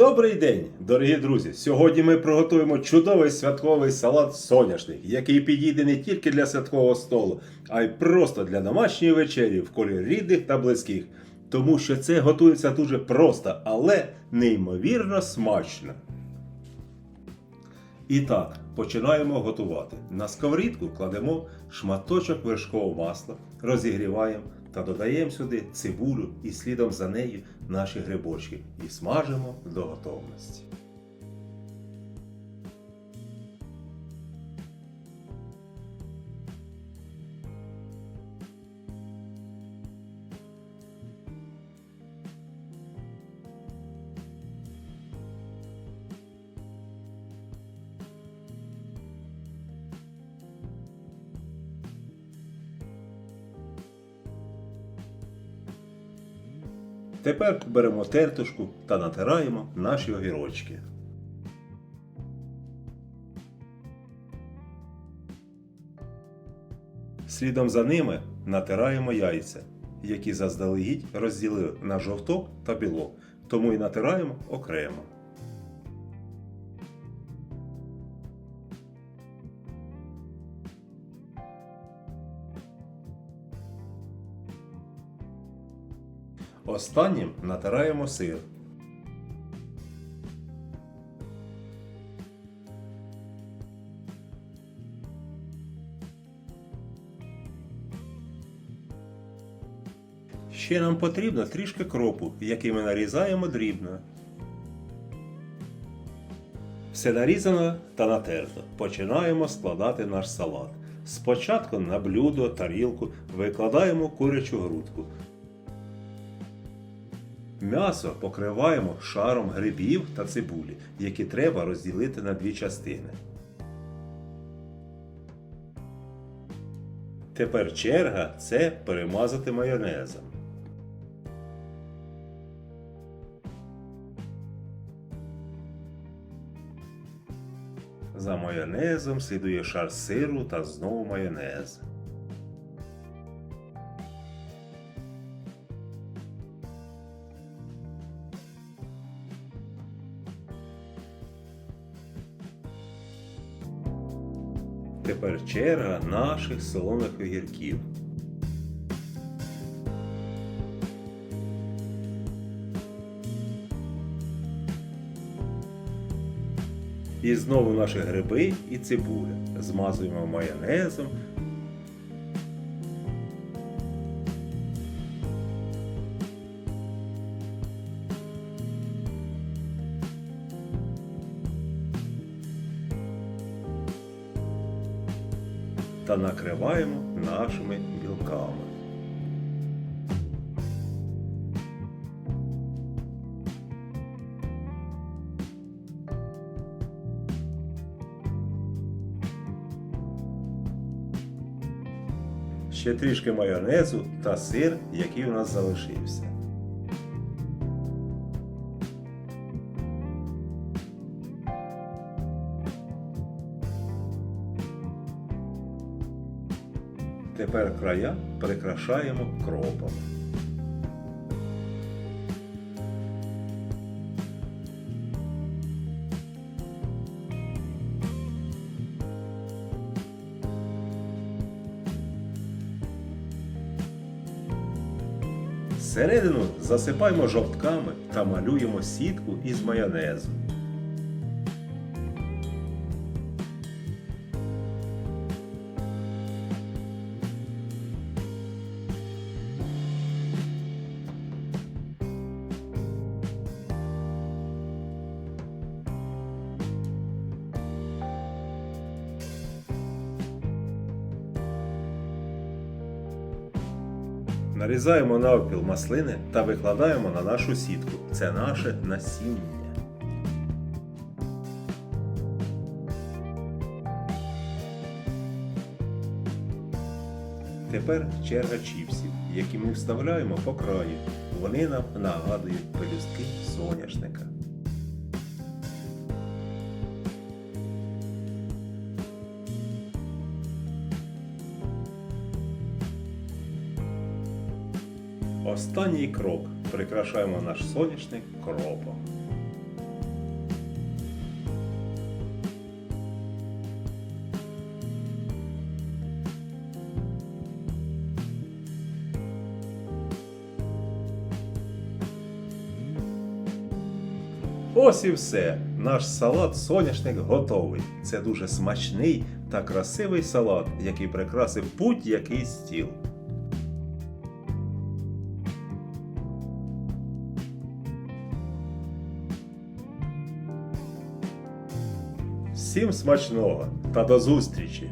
Добрий день, дорогі друзі! Сьогодні ми приготуємо чудовий святковий салат соняшник, який підійде не тільки для святкового столу, а й просто для домашньої вечері в колі рідних та близьких. Тому що це готується дуже просто, але неймовірно смачно. І так, починаємо готувати. На сковорідку кладемо шматочок вершкового масла, розігріваємо та додаємо сюди цибулю і слідом за нею наші грибочки і смажимо до готовності. Тепер беремо тертушку та натираємо наші огірочки. Слідом за ними натираємо яйця, які заздалегідь розділили на жовток та білок, тому і натираємо окремо. Останнім натираємо сир. Ще нам потрібно трішки кропу, який ми нарізаємо дрібно. Все нарізано та натерто. Починаємо складати наш салат. Спочатку на блюдо, тарілку викладаємо курячу грудку. М'ясо покриваємо шаром грибів та цибулі, які треба розділити на дві частини. Тепер черга це перемазати майонезом. За майонезом слідує шар сиру та знову майонез. Тепер черга наших солоних огірків. І знову наші гриби і цибуля. Змазуємо майонезом. Та накриваємо нашими білками. Ще трішки майонезу та сир, який у нас залишився. Тепер края прикрашаємо кропом. Середину засипаємо жовтками та малюємо сітку із майонезу. Нарізаємо навпіл маслини та викладаємо на нашу сітку. Це наше насіння. Тепер черга чіпсів, які ми вставляємо по краю. Вони нам нагадують пелюстки соняшника. Останній крок прикрашаємо наш сонячний кропом. Ось і все. Наш салат соняшник готовий. Це дуже смачний та красивий салат, який прикрасив будь-який стіл. Всім смачного та до зустрічі!